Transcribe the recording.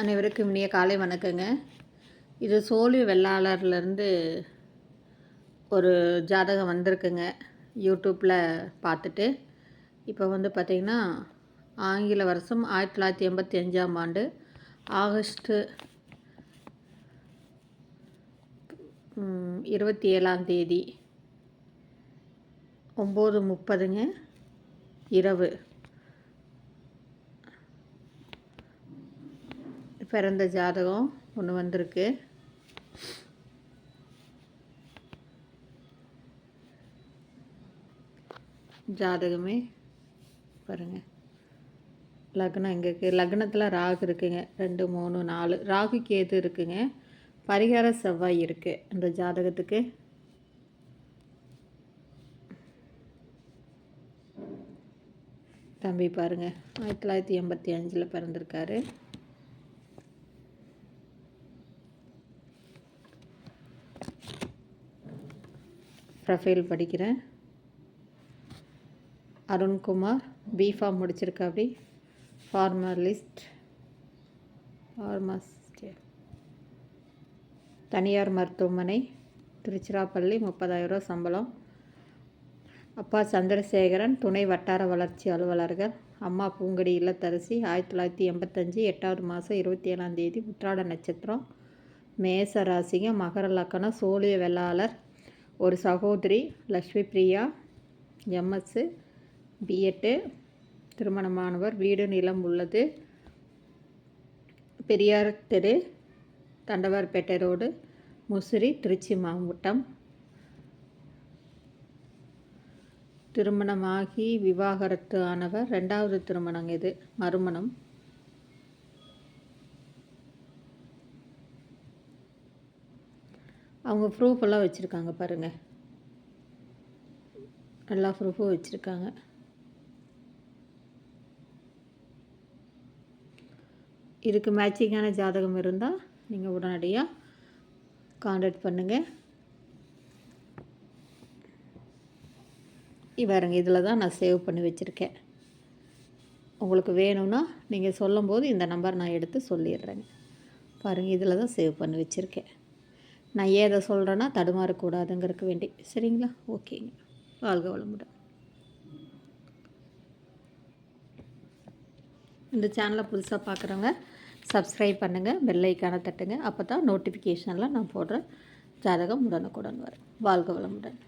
அனைவருக்கும் இனிய காலை வணக்கங்க. இது சோழி வெள்ளாளர்லேருந்து ஒரு ஜாதகம் வந்திருக்குங்க. யூடியூப்பில் பார்த்துட்டு. இப்போ வந்து பார்த்திங்கன்னா ஆங்கில வருஷம் ஆயிரத்தி தொள்ளாயிரத்தி எண்பத்தி அஞ்சாம் ஆண்டு ஆகஸ்ட்டு இருபத்தி ஏழாம் தேதி ஒம்பது முப்பதுங்க இரவு. பிறந்த ஜாதகம் ஒன்று வந்திருக்கு. ஜாதகமே பாருங்க. லக்னம் இங்கே இருக்குது லக்னத்தில் ராகு இருக்குங்க. ரெண்டு மூணு நாலு. ராகு கேது இருக்குங்க. பரிகார செவ்வாய் இருக்குது அந்த ஜாதகத்துக்கு. தம்பி பாருங்க. ஆயிரத்தி தொள்ளாயிரத்தி எண்பத்தி அஞ்சில் பிறந்திருக்காரு. ப்ரொஃபைல் படிக்கிறேன். அருண்குமார் பிஃபார்ம் முடிச்சிருக்காப்படி ஃபார்மலிஸ்ட் ஃபார்மஸ்ட் தனியார் மருத்துவமனை திருச்சிராப்பள்ளி முப்பதாயிரம் சம்பளம். அப்பா சந்திரசேகரன் துணை வட்டார வளர்ச்சி அலுவலர்கள். அம்மா பூங்கடி இல்லத்தரசி ஆயிரத்தி தொள்ளாயிரத்தி எண்பத்தஞ்சு எட்டாவது மாதம் இருபத்தி ஏழாம் தேதி உத்திராட நட்சத்திரம். மேச ராசிங்க மகர லக்கணம் சோழிய வெள்ளாளர் ஒரு சகோதரி லக்ஷ்மி பிரியா எம்எஸ்ஸு பிஎட்டு திருமணமானவர் வீடு நிலம் உள்ளது. பெரியார் தெரு தண்டவார்பேட்டை ரோடு முசிறி திருச்சி மாவட்டம். திருமணமாகி விவாகரத்து ஆனவர் ரெண்டாவது திருமணம் இது மறுமணம். அவங்க ப்ரூஃப் எல்லாம் வச்சுருக்காங்க பாருங்கள் எல்லா ப்ரூஃபும் வச்சுருக்காங்க. இதுக்கு மேட்சிங்கான ஜாதகம் இருந்தால் நீங்கள் உடனடியாக காண்டாக்ட் பண்ணுங்கள் இவருங்க இதில் தான் நான் சேவ் பண்ணி வச்சுருக்கேன். உங்களுக்கு வேணும்னா நீங்கள் சொல்லும்போது இந்த நம்பர் நான் எடுத்து சொல்லிடுறேங்க. பாருங்கள் இதில் தான் சேவ் பண்ணி வச்சுருக்கேன். நான் ஏதை சொல்கிறேன்னா தடுமாறக்கூடாதுங்கிறதுக்கு வேண்டி. சரிங்களா? ஓகேங்க வாழ்க வளமுடன். இந்த சேனலை புதுசாக பார்க்குறவங்க சப்ஸ்கிரைப் பண்ணுங்கள் பெல்லைக்கான தட்டுங்க. அப்போ தான் நோட்டிஃபிகேஷனில் நான் போடுற ஜாதகம் உடனுக்குடன் வரும். வாழ்க வளமுடன்.